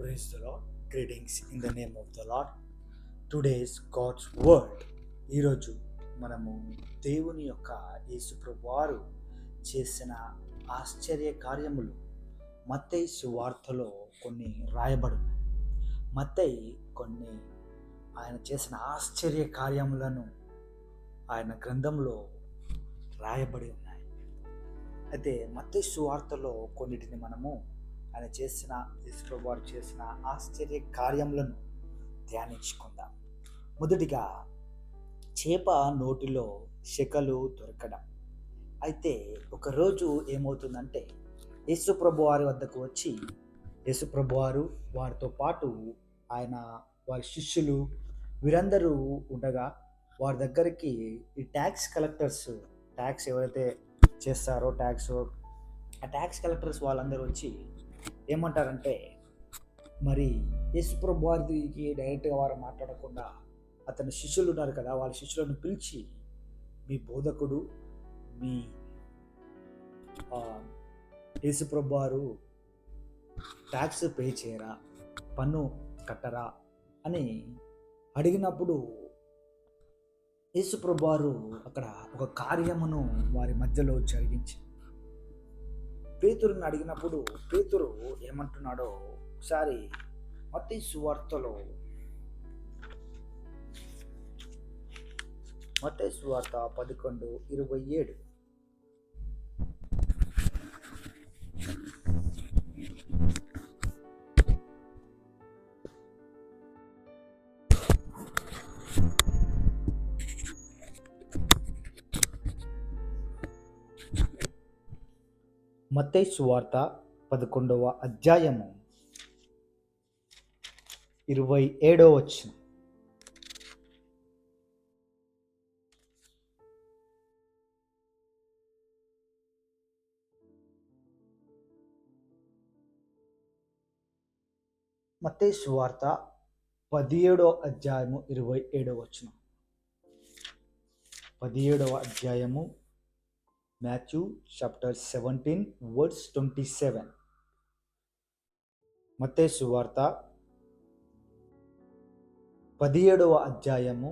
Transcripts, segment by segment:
Praise the Lord. Greetings in the name of the Lord. Today's God's Word. ఈరోజు మనము దేవుని యొక్క యేసుప్రభు వారు చేసిన ఆశ్చర్య కార్యములు మత్తయి సువార్తలో కొన్ని రాయబడి ఉన్నాయి మత్తయి కొన్ని ఆయన చేసిన ఆశ్చర్య కార్యములను ఆయన గ్రంథంలో రాయబడి ఉన్నాయి అయితే మత్తయి సువార్తలో కొన్నిటిని మనము ఆయన చేసిన యేసుప్రభు వారు చేసిన ఆశ్చర్య కార్యములను ధ్యానించుకుందాం. మొదటిగా చేప నోటిలో శకలు దొరకడం. అయితే ఒకరోజు ఏమవుతుందంటే యేసుప్రభు వారి వద్దకు వచ్చి యేసుప్రభు వారు వారితో పాటు ఆయన వారి శిష్యులు వీరందరూ ఉండగా వారి దగ్గరికి ఈ ట్యాక్స్ కలెక్టర్స్ ట్యాక్స్ ఎవరైతే చేస్తారో ట్యాక్స్ ఆ ట్యాక్స్ కలెక్టర్స్ వాళ్ళందరూ వచ్చి ఏమంటారంటే మరి యేసుప్రభు వారికి డైరెక్ట్గా వారు మాట్లాడకుండా అతని శిష్యులు ఉన్నారు కదా వాళ్ళ శిష్యులను పిలిచి మీ బోధకుడు మీ యేసుప్రభు వారు ట్యాక్స్ పే చేయరా పన్ను కట్టరా అని అడిగినప్పుడు యేసుప్రభు వారు అక్కడ ఒక కార్యమును వారి మధ్యలో జరిగించి పేతురుని అడిగినప్పుడు పేతురు ఏమంటున్నాడో ఒకసారి మతి సువార్తలో మత్తయి సువార్త పదకొండు ఇరవై ఏడు. మత్తయి సువార్త పదకొండవ అధ్యాయము. ఇరవై ఏడవ వచ్చిన మత్తయి సువార్త పదిహేడో అధ్యాయము ఇరవై ఏడవ వచ్చిన పదిహేడవ అధ్యాయము Matthew chapter seventeen words twenty seven మతే సువార్త పదిహేడవ అధ్యాయము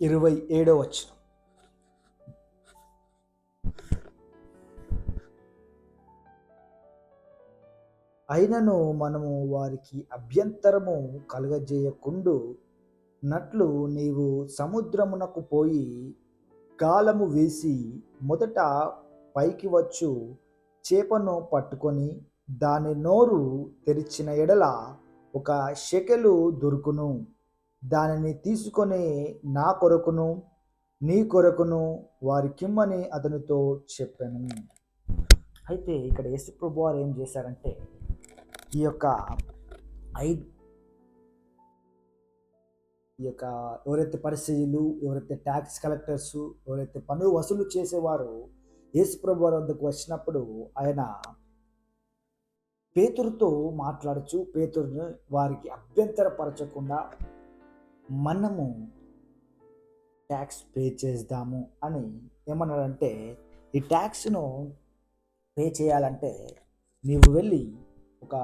ఇరవై ఏడవ వచనం. అయినను మనము వారికి అభ్యంతరము కలుగజేయకుండు నట్లు నీవు సముద్రమునకు పోయి గాలము వేసి మొదట పైకి వచ్చు చేపను పట్టుకొని దాని నోరు తెరిచిన ఎడల ఒక షెకెలు దొరుకును. దానిని తీసుకొని నా కొరకును నీ కొరకును వారి కిమ్మని అతనితో చెప్పాను. అయితే ఇక్కడ యేసుప్రభు వారు ఏం చేశారంటే ఈ యొక్క ఐదు ఈ యొక్క ఎవరైతే పరిస్థితులు ఎవరైతే ట్యాక్స్ కలెక్టర్స్ ఎవరైతే పన్ను వసూలు చేసేవారు యేసుప్రభు వారి వద్దకు వచ్చినప్పుడు ఆయన పేతురుతో మాట్లాడుచు పేతురుని వారికి అభ్యంతరపరచకుండా మనము ట్యాక్స్ పే చేద్దాము అని ఏమన్నాడంటే ఈ ట్యాక్స్ను పే చేయాలంటే నీవు వెళ్ళి ఒక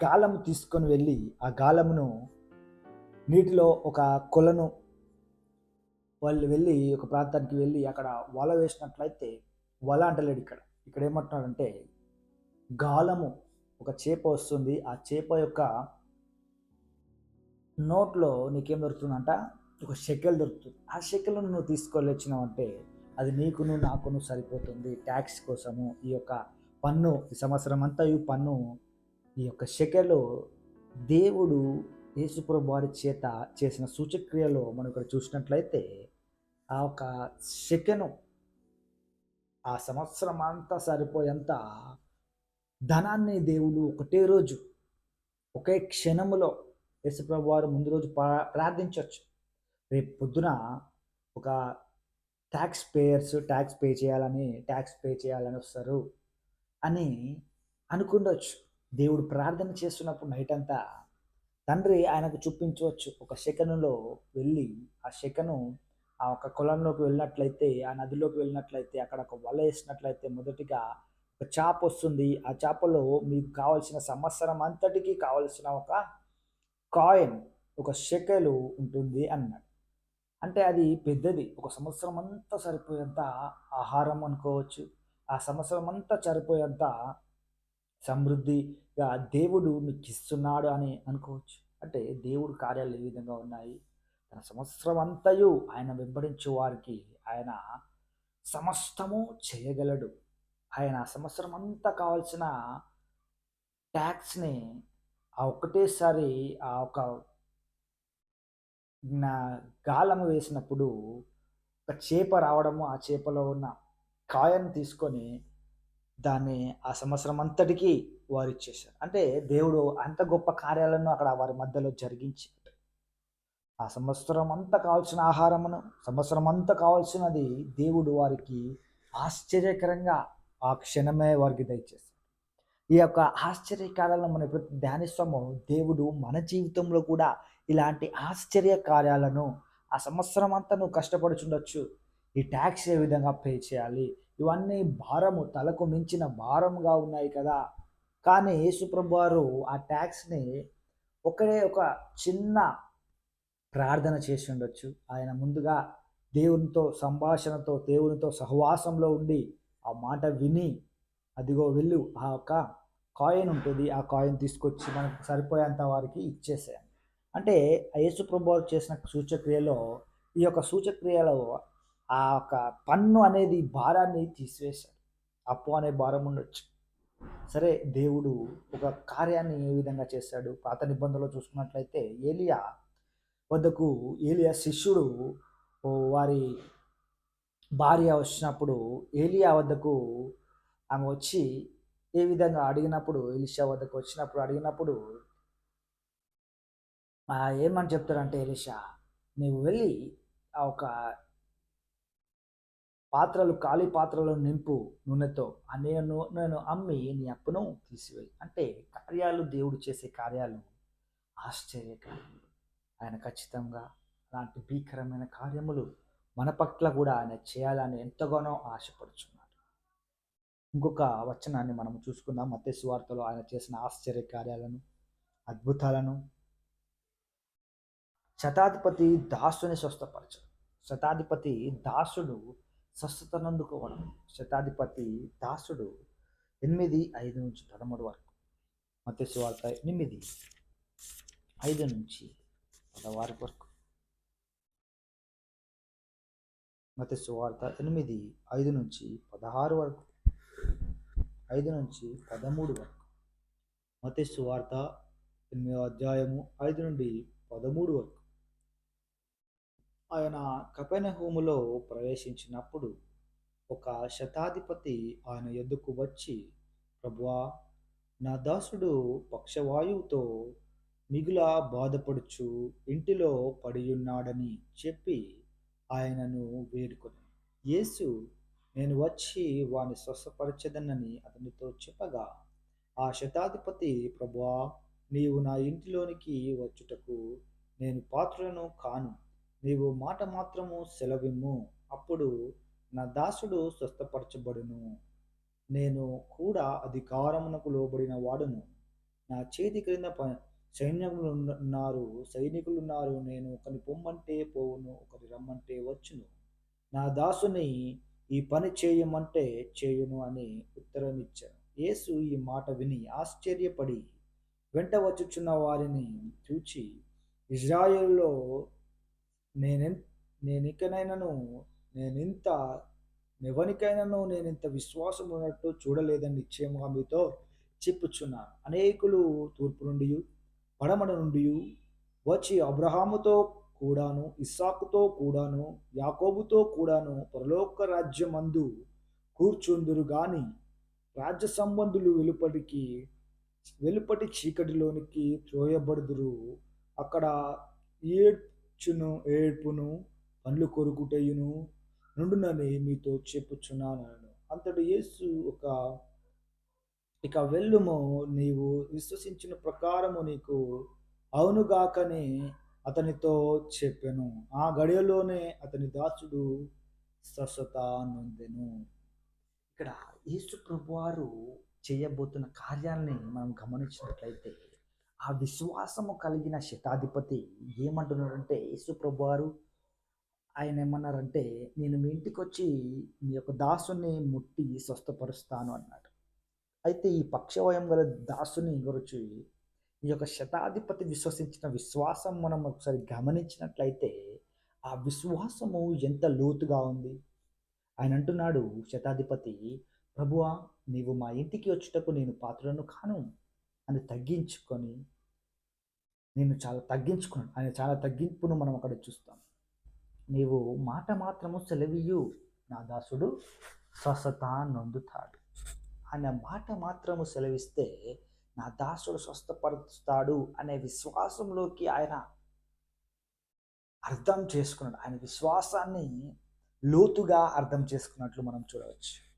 గాలము తీసుకొని వెళ్ళి ఆ గాలమును నీటిలో ఒక కొలను వాళ్ళు వెళ్ళి ఒక ప్రాంతానికి వెళ్ళి అక్కడ వల వేసినట్లయితే వల అంటలేడు ఇక్కడ. ఇక్కడ ఏమంటున్నాడంటే గాలము ఒక చేప వస్తుంది. ఆ చేప యొక్క నోట్లో నీకేం దొరుకుతుందంట? ఒక షెకెల్ దొరుకుతుంది. ఆ షెకెల్ను నువ్వు తీసుకొని వచ్చినావంటే అది నీకును నాకును సరిపోతుంది. ట్యాక్స్ కోసము ఈ యొక్క పన్ను ఈ సంవత్సరం అంతా ఈ పన్ను ఈ యొక్క షెకెలు దేవుడు యేసుప్రభు వారి చేత చేసిన సూచక్రియలో మనం ఇక్కడ చూసినట్లయితే ఆ ఒక సెకను ఆ సంవత్సరం అంతా సరిపోయేంత ధనాన్ని దేవుడు ఒకటే రోజు ఒకే క్షణములో యేసుప్రభు వారు ముందు రోజు ప్రా- ప్రార్థించవచ్చు రేపు పొద్దున ఒక ట్యాక్స్ పేయర్స్ ట్యాక్స్ పే చేయాలని ట్యాక్స్ పే చేయాలని వస్తారు అని అనుకుండొచ్చు. దేవుడు ప్రార్థన చేస్తున్నప్పుడు నైట్ అంతా తండ్రి ఆయనకు చూపించవచ్చు. ఒక శకనులో వెళ్ళి ఆ శకను ఆ ఒక కొలంలోకి వెళ్ళినట్లయితే ఆ నదిలోకి వెళ్ళినట్లయితే అక్కడ ఒక వల వేసినట్లయితే మొదటిగా ఒక చేప వస్తుంది. ఆ చేపలో మీకు కావాల్సిన సంవత్సరం అంతటికి కావాల్సిన ఒక కాయిన్ ఒక షెకెలు ఉంటుంది అన్నాడు. అంటే అది పెద్దది. ఒక సంవత్సరం అంతా సరిపోయేంత ఆహారం అనుకోవచ్చు. ఆ సంవత్సరం అంతా సరిపోయేంత సమృద్ధిగా దేవుడు మీకు ఇస్తున్నాడు అని అనుకోవచ్చు. అంటే దేవుడు కార్యాలు ఏ విధంగా ఉన్నాయి? తన సంవత్సరం అంతయు ఆయన వెంబడించే వారికి ఆయన సమస్తము చేయగలడు. ఆయన సంవత్సరం అంతా కావాల్సిన ట్యాక్స్ని ఆ ఒకటేసారి ఆ ఒక గాలము వేసినప్పుడు ఒక చేప రావడము ఆ చేపలో ఉన్న కాయను తీసుకొని దాన్ని ఆ సంవత్సరం అంతటికి వారు ఇచ్చేశారు. అంటే దేవుడు అంత గొప్ప కార్యాలను అక్కడ వారి మధ్యలో జరిగించి ఆ సంవత్సరం అంతా కావాల్సిన ఆహారమును సంవత్సరం అంతా కావాల్సినది దేవుడు వారికి ఆశ్చర్యకరంగా ఆ క్షణమే వారికి దయచేస్తారు ఈ యొక్క ఆశ్చర్యకాలను మనం ఎప్పుడు ధ్యానిస్తామో దేవుడు మన జీవితంలో కూడా ఇలాంటి ఆశ్చర్య కార్యాలను ఆ సంవత్సరం అంతా నువ్వు కష్టపడుచుండొచ్చు. ఈ ట్యాక్స్ ఏ విధంగా పే చేయాలి? ఇవన్నీ భారము తలకు మించిన భారముగా ఉన్నాయి కదా. కానీ యేసుప్రభు వారు ఆ ట్యాక్స్ని ఒకడే ఒక చిన్న ప్రార్థన చేసి ఉండొచ్చు. ఆయన ముందుగా దేవునితో సంభాషణతో దేవునితో సహవాసంలో ఉండి ఆ మాట విని అదిగో వెళ్ళు ఆ యొక్క కాయిన్ ఉంటుంది ఆ కాయిన్ తీసుకొచ్చి మనకు సరిపోయేంత వారికి ఇచ్చేసాను అంటే యేసుప్రభు వారు చేసిన సూచక్రియలో ఈ యొక్క సూచక్రియలో ఆ యొక్క పన్ను అనేది భారాన్ని తీసివేశాడు. అప్పు అనే భారం ఉండొచ్చు. సరే దేవుడు ఒక కార్యాన్ని ఏ విధంగా చేశాడు? పాత నిబంధనలో చూసుకున్నట్లయితే ఏలియా వద్దకు ఏలియా శిష్యుడు వారి భార్య వచ్చినప్పుడు ఏలియా వద్దకు ఆమె వచ్చి ఏ విధంగా అడిగినప్పుడు ఎలిషా వద్దకు వచ్చినప్పుడు అడిగినప్పుడు ఏమని చెప్తారంటే ఎలిషా నీవు వెళ్ళి ఆ ఒక పాత్రలు ఖాళీ పాత్రలు నింపు నూనెతో నేను నేను అమ్మి నీ అప్పును తీసివేయి అంటే కార్యాలు దేవుడు చేసే కార్యాలు ఆశ్చర్యకరములు ఆయన ఖచ్చితంగా అలాంటి భీకరమైన కార్యములు మన పట్ల కూడా ఆయన చేయాలని ఎంతగానో ఆశపడుచున్నాడు. ఇంకొక వచనాన్ని మనం చూసుకుందాం. మత్స్సు వార్తలో ఆయన చేసిన ఆశ్చర్య కార్యాలను అద్భుతాలను శతాధిపతి దాసుని స్వస్థపరచు శతాధిపతి దాసుడు స్వస్థతనందుకోవడం శతాధిపతి దాసుడు ఎనిమిది ఐదు నుంచి పదమూడు వరకు. మత్స్సు వార్త ఎనిమిది ఐదు నుంచి పదవారు వరకు. మత వార్త ఎనిమిది ఐదు నుంచి పదహారు వరకు. ఐదు నుంచి పదమూడు వరకు. మత వార్త ఎనిమిదో అధ్యాయము ఐదు నుండి పదమూడు వరకు. ఆయన కపెనహూములో ప్రవేశించినప్పుడు ఒక శతాధిపతి ఆయన ఎద్దుకు వచ్చి ప్రభువా నా దాసుడు పక్షవాయువుతో మిగుల బాధపడుచు ఇంటిలో పడియున్నాడని చెప్పి ఆయనను వేడుకొని. యేసు నేను వచ్చి వాని స్వస్థపరచదనని అతనితో చెప్పగా ఆ శతాధిపతి ప్రభువా నీవు నా ఇంటిలోనికి వచ్చుటకు నేను పాత్రను కాను. నీవు మాట మాత్రము సెలవిమ్ము. అప్పుడు నా దాసుడు స్వస్థపరచబడును. నేను కూడా అధికారమునకు లోబడిన వాడును. నా చేతి క్రింద ప సైన్యములు ఉన్నారు సైనికులు ఉన్నారు నేను ఒకని పొమ్మంటే పోవును ఒకరి రమ్మంటే వచ్చును. నా దాసుని ఈ పని చేయమంటే చేయును అని ఉత్తరం ఇచ్చాను యేసు ఈ మాట విని ఆశ్చర్యపడి వెంట వచ్చుచున్న వారిని చూచి ఇజ్రాయెల్లో నేనెన్ నేనికనైనాను నేనింత ఎవరికైనాను నేను ఇంత విశ్వాసం ఉన్నట్టు చూడలేదని నిశ్చయముగా మీతో చెప్పుచున్నాను అనేకులు తూర్పు నుండి పడమడ నుండి వచ్చి అబ్రహాముతో కూడాను ఇస్సాకుతో కూడాను యాకోబుతో కూడాను పరలోక రాజ్యమందు కూర్చుందురు గాని రాజ్య సంబంధులు వెలుపటికి వెలుపటి చీకటిలోనికి త్రోయబడుదురు. అక్కడ ఏడ్చును ఏడ్పును పండ్లు కొరుకుటయును నుండునని మీతో చెప్పుచున్నాను అంతటి యేసు ఒక ఇక వెళ్ళుము నీవు విశ్వసించిన ప్రకారము నీకు అవునుగాకని అతనితో చెప్పెను. ఆ గడియలోనే అతని దాసుడు స్వస్థత నొందెను. ఇక్కడ యేసు ప్రభువారు చేయబోతున్న కార్యాలని మనం గమనించినట్లయితే ఆ విశ్వాసము కలిగిన శతాధిపతి ఏమంటున్నాడంటే యేసు ప్రభువారు ఆయన ఏమన్నారంటే నేను మీ ఇంటికి వచ్చి మీ యొక్క దాసుని ముట్టి స్వస్థపరుస్తాను అన్నాడు. అయితే ఈ పక్షవయం గల దాసుని గురించి ఈ యొక్క శతాధిపతి విశ్వసించిన విశ్వాసం మనం ఒకసారి గమనించినట్లయితే ఆ విశ్వాసము ఎంత లోతుగా ఉంది? ఆయన అంటున్నాడు శతాధిపతి ప్రభువా నీవు మా ఇంటికి వచ్చుటకు నేను పాత్రను కాను. అని తగ్గించుకొని నేను చాలా తగ్గించుకున్నాను. ఆయన చాలా తగ్గింపును మనం అక్కడ చూస్తాం. నీవు మాట మాత్రము సెలవియు నా దాసుడు స్వస్థత నొందుతాడు. ఆయన మాట మాత్రము సెలవిస్తే నా దాసుడు స్వస్థపరుస్తాడు అనే విశ్వాసంలోకి ఆయన అర్థం చేసుకున్నాడు. ఆయన విశ్వాసాన్ని లోతుగా అర్థం చేసుకున్నట్లు మనం చూడవచ్చు.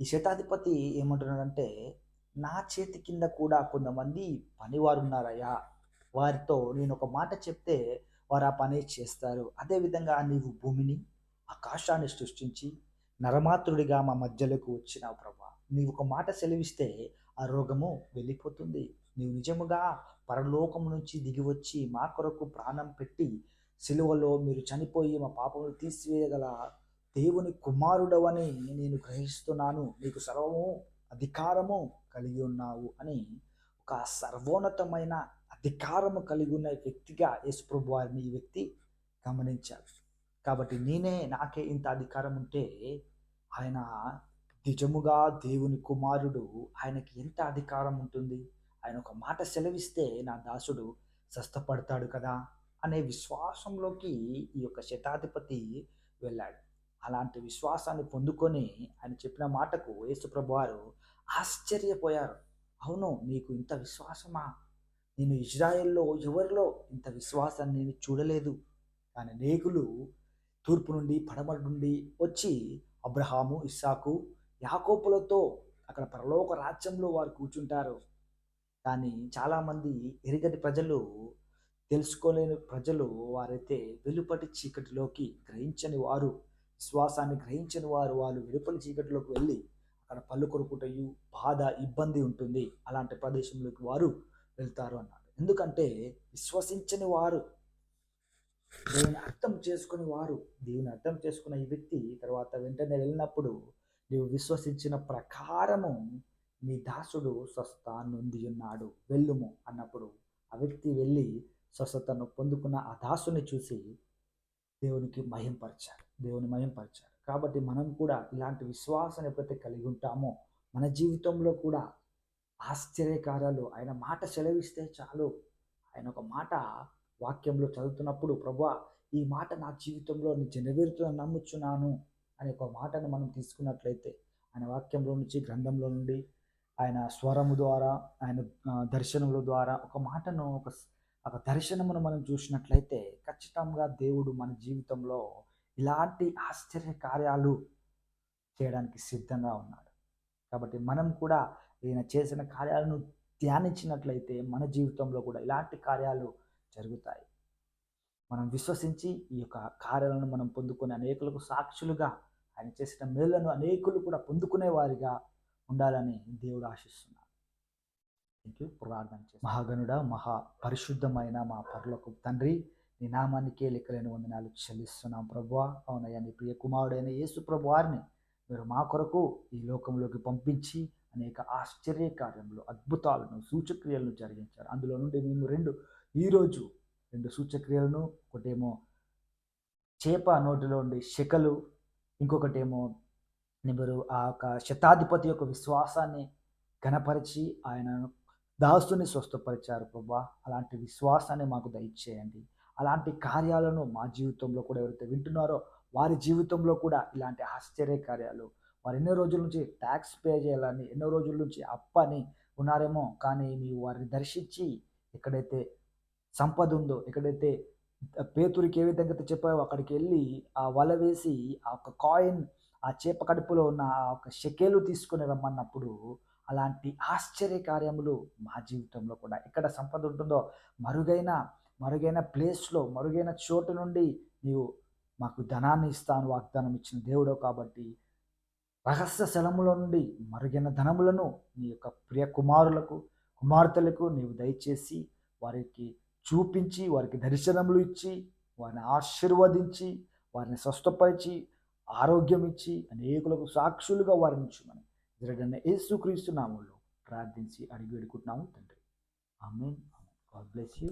ఈ శతాధిపతి ఏమంటున్నాడంటే నా చేతి కింద కూడా కొంతమంది పనివారు ఉన్నారయ్యా వారితో నేను ఒక మాట చెప్తే వారు ఆ పని చేస్తారు. అదేవిధంగా నీవు భూమిని ఆకాశాన్ని సృష్టించి నరమాతృడిగా మా మధ్యలోకి వచ్చినావు ప్రభా. నీవు ఒక మాట సెలవిస్తే ఆ రోగము వెళ్ళిపోతుంది. నీవు నిజముగా పరలోకం నుంచి దిగి వచ్చి మా కొరకు ప్రాణం పెట్టి సిలువలో మీరు చనిపోయి మా పాపములు తీసివేయగల దేవుని కుమారుడవని నేను గ్రహిస్తున్నాను. నీకు సర్వము అధికారము కలిగి ఉన్నావు అని ఒక సర్వోన్నతమైన అధికారము కలిగి ఉన్న వ్యక్తిగా యేసుప్రభు వారిని ఈ వ్యక్తి గమనించారు కాబట్టి నేనే నాకే ఇంత అధికారం ఉంటే ఆయన నిజముగా దేవుని కుమారుడు ఆయనకి ఎంత అధికారం ఉంటుంది? ఆయన ఒక మాట సెలవిస్తే నా దాసుడు స్వస్థపడతాడు కదా? అనే విశ్వాసంలోకి ఈ యొక్క శతాధిపతి వెళ్ళాడు. అలాంటి విశ్వాసాన్ని పొందుకొని ఆయన చెప్పిన మాటకు యేసుప్రభు వారు ఆశ్చర్యపోయారు. అవును నీకు ఇంత విశ్వాసమా? నేను ఇజ్రాయెల్లో ఎవరిలో ఇంత విశ్వాసాన్ని నేను చూడలేదు. కానీ నేకులు తూర్పు నుండి పడమటి నుండి వచ్చి అబ్రహాము ఇస్సాకు యాకోపులతో అక్కడ పరలోక రాజ్యంలో వారు కూర్చుంటారు. కానీ చాలామంది ఎరిగటి ప్రజలు తెలుసుకోలేని ప్రజలు వారైతే వెలుపటి చీకటిలోకి గ్రహించని వారు విశ్వాసాన్ని గ్రహించని వారు వాళ్ళు వెలుపల చీకటిలోకి వెళ్ళి అక్కడ పళ్ళు కొరుకుటయు బాధ ఇబ్బంది ఉంటుంది. అలాంటి ప్రదేశంలోకి వారు వెళ్తారు అన్నాడు. ఎందుకంటే విశ్వసించని వారు దేవుని అర్థం చేసుకుని వారు దేవుని అర్థం చేసుకున్న ఈ వ్యక్తి తర్వాత వెంటనే వెళ్ళినప్పుడు నీవు విశ్వసించిన ప్రకారము నీ దాసుడు స్వస్థ నొంది ఉన్నాడు. వెళ్ళుము అన్నప్పుడు ఆ వ్యక్తి వెళ్ళి స్వస్థతను పొందుకున్న ఆ దాసుని చూసి దేవునికి మహింపరిచారు దేవుని మహింపరిచారు కాబట్టి మనం కూడా ఇలాంటి విశ్వాసం ఎప్పుడైతే కలిగి ఉంటామో మన జీవితంలో కూడా ఆశ్చర్యకార్యాలు ఆయన మాట సెలవిస్తే చాలు. ఆయన ఒక మాట వాక్యంలో చదువుతున్నప్పుడు ప్రభా ఈ మాట నా జీవితంలో నిజ నమ్ముచున్నాను అనే ఒక మాటను మనం తీసుకున్నట్లయితే ఆయన వాక్యంలో నుంచి గ్రంథంలో నుండి ఆయన స్వరము ద్వారా ఆయన దర్శనముల ద్వారా ఒక మాటను ఒక ఒక దర్శనమును మనం చూసినట్లయితే ఖచ్చితంగా దేవుడు మన జీవితంలో ఇలాంటి ఆశ్చర్య కార్యాలు చేయడానికి సిద్ధంగా ఉన్నాడు. కాబట్టి మనం కూడా ఈయన చేసిన కార్యాలను ధ్యానించినట్లయితే మన జీవితంలో కూడా ఇలాంటి కార్యాలు జరుగుతాయి. మనం విశ్వసించి ఈ యొక్క కార్యాలను మనం పొందుకునే అనేకులకు సాక్షులుగా ఆయన చేసిన మేళ్ళను అనేకులు కూడా పొందుకునే వారిగా ఉండాలని దేవుడు ఆశిస్తున్నాడు. థ్యాంక్ యూ ప్రార్థన చేసి మహాగనుడ మహా పరిశుద్ధమైన మా పర్లకు తండ్రి నీ నామానికే లెక్కలేని వందనాలు చెల్లిస్తున్నాం ప్రభు అవునయ్యా నీ ప్రియ కుమారుడైన యేసు ప్రభు వారిని మీరు మా కొరకు ఈ లోకంలోకి పంపించి అనేక ఆశ్చర్య కార్యములు అద్భుతాలను సూచక్రియలను జరిగించారు. అందులో నుండి మేము రెండు ఈరోజు రెండు సూచక్రియలను ఒకటేమో చేప నోటిలో ఉండే శకలు ఇంకొకటేమో నిబరు ఆ యొక్క శతాధిపతి యొక్క విశ్వాసాన్ని గణపరిచి ఆయన దాసుని స్వస్థపరిచారు ప్రభా అలాంటి విశ్వాసాన్ని మాకు దయచేయండి. అలాంటి కార్యాలను మా జీవితంలో కూడా ఎవరైతే వింటున్నారో వారి జీవితంలో కూడా ఇలాంటి ఆశ్చర్య కార్యాలు వారు ఎన్నో రోజుల నుంచి ట్యాక్స్ పే చేయాలని ఎన్నో రోజుల నుంచి అప్పని ఉన్నారేమో కానీ నీవు వారిని దర్శించి ఎక్కడైతే సంపద ఉందో ఎక్కడైతే పేతురికి ఏ విధంగా చెప్పావో అక్కడికి వెళ్ళి ఆ వల వేసి ఆ ఒక కాయిన్ ఆ చేప కడుపులో ఉన్న ఆ ఒక షెకేలు తీసుకుని రమ్మన్నప్పుడు అలాంటి ఆశ్చర్య కార్యములు మా జీవితంలో కూడా ఎక్కడ సంపద ఉంటుందో మరుగైన మరుగైన ప్లేస్లో మరుగైన చోటు నుండి నీవు మాకు ధనాన్ని ఇస్తాను వాగ్దానం ఇచ్చిన దేవుడో కాబట్టి రహస్య శలముల నుండి మరుగైన ధనములను నీ యొక్క ప్రియ కుమారులకు కుమార్తెలకు నీవు దయచేసి వారికి చూపించి వారికి దర్శనములు ఇచ్చి వారిని ఆశీర్వదించి వారిని స్వస్థపరిచి ఆరోగ్యం ఇచ్చి అనేకులకు సాక్షులుగా వారిని ఉంచుమని జరగన్న యేసుక్రీస్తు నామంలో ప్రార్థించి అడిగి వేడుకుంటున్నాము తండ్రి. ఆమె గాడ్ బ్లెస్ యూ.